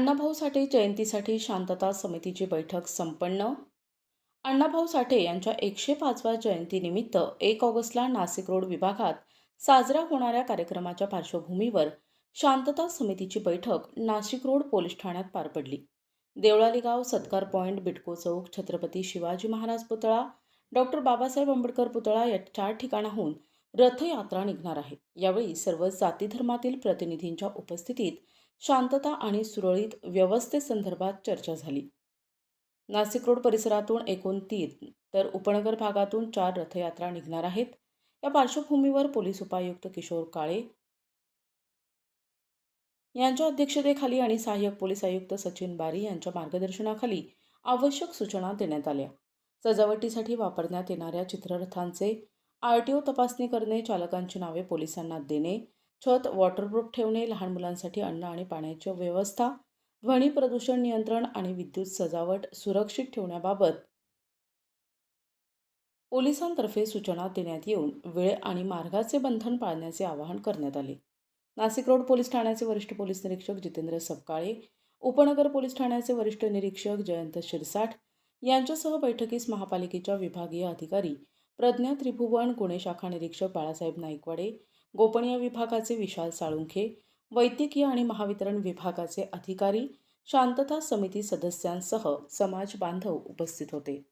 अण्णाभाऊ साठे जयंतीसाठी शांतता समितीची बैठक संपन्न. अण्णाभाऊ साठे यांच्या एकशे पाचव्या जयंतीनिमित्त एक ऑगस्टला नाशिक रोड विभागात साजरा होणाऱ्या कार्यक्रमाच्या पार्श्वभूमीवर शांतता समितीची बैठक नाशिक रोड पोलीस ठाण्यात पार पडली. देवळाली गाव सत्कार पॉईंट बिटको चौक छत्रपती शिवाजी महाराज पुतळा डॉक्टर बाबासाहेब आंबेडकर पुतळा या चार ठिकाणाहून रथयात्रा निघणार आहे. यावेळी सर्व जाती धर्मातील प्रतिनिधींच्या उपस्थितीत शांतता आणि सुरळीत व्यवस्थेसंदर्भात चर्चा झाली. नाशिक रोड परिसरातून एकूण तीन तर उपनगर भागातून चार रथयात्रा निघणार आहेत. या पार्श्वभूमीवर पोलीस उपायुक्त किशोर काळे यांच्या अध्यक्षतेखाली आणि सहाय्यक पोलीस आयुक्त सचिन बारी यांच्या मार्गदर्शनाखाली आवश्यक सूचना देण्यात आल्या. सजावटीसाठी वापरण्यात येणाऱ्या चित्ररथांचे आर टी ओ तपासणी करणे चालकांची नावे पोलिसांना देणे छत वॉटरप्रूफ ठेवणे लहान मुलांसाठी अन्न आणि पाण्याची व्यवस्था ध्वनी प्रदूषण नियंत्रण आणि विद्युत सजावट सुरक्षित ठेवण्याबाबत. पोलिसांतर्फे सूचना देण्यात येऊन वेळ आणि मार्गाचे बंधन पाळण्याचे आवाहन करण्यात आले. नाशिक रोड पोलीस ठाण्याचे वरिष्ठ पोलीस निरीक्षक जितेंद्र सपकाळे उपनगर पोलीस ठाण्याचे वरिष्ठ निरीक्षक जयंत शिरसाठ यांच्यासह बैठकीस महापालिकेच्या विभागीय अधिकारी प्रज्ञा त्रिभुवन गुन्हे शाखा निरीक्षक बाळासाहेब नाईकवाडे गोपनीय विभागाचे विशाल साळुंखे वैद्यकीय आणि महावितरण विभागाचे अधिकारी शांतता समिती सदस्यांसह समाज बांधव उपस्थित होते.